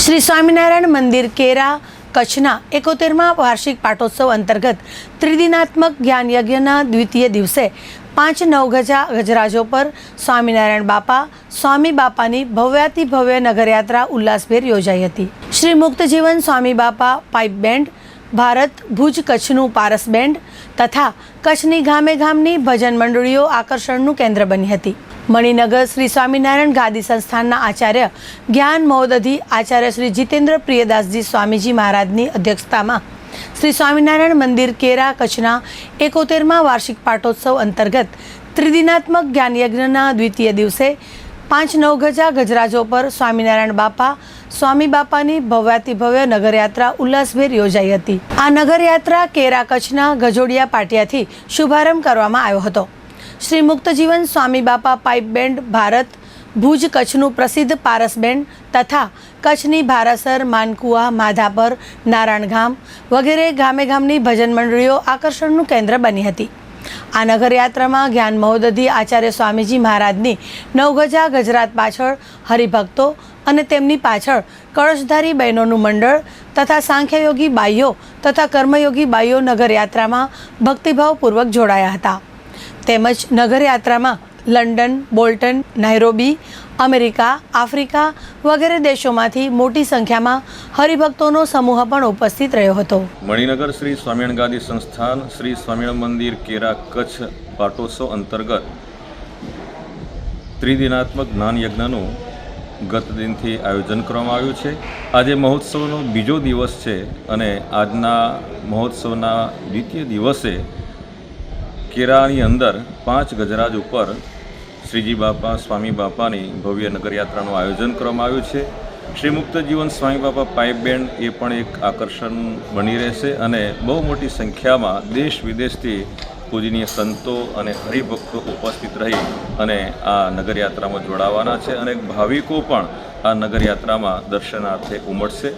શ્રી સ્વામિનારાયણ મંદિર, કેરા, કચ્છના એકોતેરમાં વાર્ષિક પાટોત્સવ અંતર્ગત ત્રિદિનાત્મક જ્ઞાન યજ્ઞના દ્વિતીય દિવસે પાંચ નવગજા ગજરાજો પર સ્વામિનારાયણ બાપા, સ્વામી બાપાની ભવ્યાતિ ભવ્ય નગરયાત્રા ઉલ્લાસભેર યોજાઈ હતી. શ્રી મુક્તજીવન સ્વામી બાપા પાઇપ બેન્ડ ભારત ભુજ કચ્છનું પારસ બેન્ડ તથા કચ્છની ગામે ગામની ભજન મંડળીઓ આકર્ષણનું કેન્દ્ર બની હતી. મણિનગર શ્રી સ્વામિનારાયણ ગાદી સંસ્થાનના આચાર્ય જ્ઞાન મહોદધિ, આચાર્ય શ્રી જીતેન્દ્ર પ્રિયદાસજી સ્વામીજી મહારાજની અધ્યક્ષતામાં શ્રી સ્વામિનારાયણ મંદિર કેરા કચ્છના એકોતેરમાં વાર્ષિક પાટોત્સવ અંતર્ગત ત્રિદિનાત્મક જ્ઞાનયજ્ઞના દ્વિતીય દિવસે પાંચ નવગજા ગજરાજો પર સ્વામિનારાયણ બાપા, સ્વામી બાપાની ભવ્યાતિ ભવ્ય નગરયાત્રા ઉલ્લાસભેર યોજાઈ હતી. આ નગરયાત્રા કેરા કચ્છના ગજોડિયા પાટિયાથી શુભારંભ કરવામાં આવ્યો હતો. શ્રી મુક્તજીવન સ્વામી બાપા પાઇપ બેન્ડ ભારત, ભુજ કચ્છનું પ્રસિદ્ધ પારસ બેન્ડ તથા કચ્છની ભારાસર, માનકુવા, માધાપર, નારાયણગામ વગેરે ગામે ગામની ભજન મંડળીઓ આકર્ષણનું કેન્દ્ર બની હતી. આ નગરયાત્રામાં જ્ઞાન મહોદધિ, આચાર્ય સ્વામીજી મહારાજની નવગજા ગજરાત પાછળ હરિભક્તો અને તેમની પાછળ કળશધારી બહેનોનું મંડળ તથા સાંખ્યયોગી બાઈઓ તથા કર્મયોગી બાઈઓ નગરયાત્રામાં ભક્તિભાવપૂર્વક જોડાયા હતા. તેમજ નગરયાત્રામાં London, Bolton Nairobi America, Africa વગેરે દેશોમાંથી મોટી સંખ્યામાં હરિભક્તોનો સમૂહ પણ ઉપસ્થિત રહ્યો હતો. મણિનગર શ્રી સ્વામિનારાયણ ગાદી સંસ્થાન, શ્રી સ્વામિનારાયણ મંદિર, કેરા કચ્છ, પાટોત્સવ અંતર્ગત ત્રિદિનાત્મક જ્ઞાન યજ્ઞનું ગત દિનથી આયોજન કરવામાં આવ્યું છે. આજે મહોત્સવનો બીજો દિવસ છે અને આજના મહોત્સવના દ્વિતીય દિવસે કેરાની અંદર પાંચ ગજરાજ ઉપર શ્રીજી બાપા, સ્વામી બાપાની ભવ્ય નગરયાત્રાનું આયોજન કરવામાં આવ્યું છે. શ્રી મુક્ત જીવન સ્વામી બાપા પાઇપ બેન્ડ એ પણ એક આકર્ષણ બની રહેશે અને બહુ મોટી સંખ્યામાં દેશ વિદેશથી પૂજનીય સંતો અને હરિભક્તો ઉપસ્થિત રહી અને આ નગરયાત્રામાં જોડાવાના છે અને ભાવિકો પણ આ નગરયાત્રામાં દર્શનાર્થે ઉમટશે.